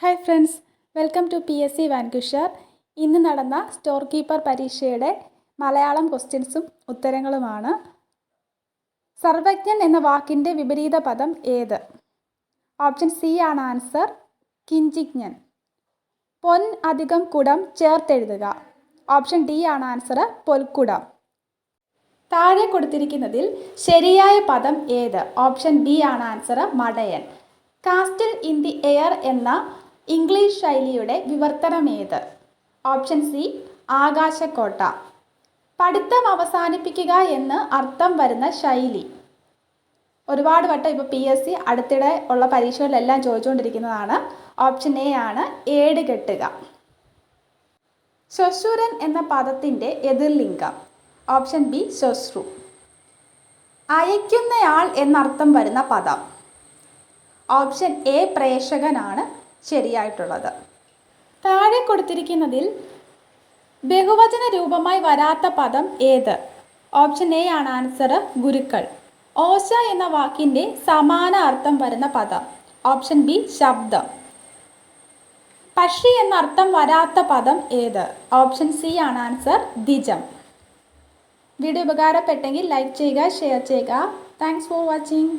Hi friends welcome to P S C വാൻകുഷർ ഇന്ന് നടന്ന store keeper പരീക്ഷയുടെ മലയാളം ക്വസ്റ്റ്യൻസും ഉത്തരങ്ങളുമാണ്. സർവജ്ഞൻ എന്ന വാക്കിന്റെ വിപരീത പദം ഏത്? ഓപ്ഷൻ സി ആണ് ആൻസർ കിഞ്ചിജ്ഞൻ. പൊൻ അധികം കുടം ചേർത്തെഴുതുക. ഓപ്ഷൻ ഡി ആണ് ആൻസർ പൊൽക്കുടം. താഴെ കൊടുത്തിരിക്കുന്നതിൽ ശരിയായ പദം ഏത്? ഓപ്ഷൻ ബി ആണ് ആൻസർ മടയൻ. കാസ്റ്റിൽ ഇൻ ദി എയർ എന്ന ഇംഗ്ലീഷ് ശൈലിയുടെ വിവർത്തനം ഏത് ഓപ്ഷൻ സി ആകാശക്കോട്ട. പഠിത്തം അവസാനിപ്പിക്കുക എന്ന് അർത്ഥം വരുന്ന ശൈലി. ഒരുപാട് വട്ടം ഇപ്പോൾ പി എസ് സി അടുത്തിടെ ഉള്ള പരീക്ഷകളിലെല്ലാം ചോദിച്ചുകൊണ്ടിരിക്കുന്നതാണ്. ഓപ്ഷൻ എ ആണ് ഏട് കെട്ടുക. ശ്വശുരൻ എന്ന പദത്തിന്റെ എതിർലിംഗം ഓപ്ഷൻ ബി ശ്വശ്രു. അയക്കുന്നയാൾ എന്നർത്ഥം വരുന്ന പദം. ഓപ്ഷൻ എ പ്രേക്ഷകനാണ്. ശരിയായിട്ടുള്ളത്. താഴെ കൊടുത്തിരിക്കുന്നതിൽ ബഹുവചന രൂപമായി വരാത്ത പദം ഏത്? ഓപ്ഷൻ എ ആണ് ആൻസർ ഗുരുക്കൾ. ഓശ എന്ന വാക്കിന്റെ സമാന അർത്ഥം വരുന്ന പദം. ഓപ്ഷൻ ബി ശബ്ദം. പക്ഷി എന്ന അർത്ഥം വരാത്ത പദം ഏത്? ഓപ്ഷൻ സി ആണ് ആൻസർ ദിജം വീഡിയോ ഉപകാരപ്പെട്ടെങ്കിൽ ലൈക്ക് ചെയ്യുക ഷെയർ ചെയ്യുക. Thanks for watching.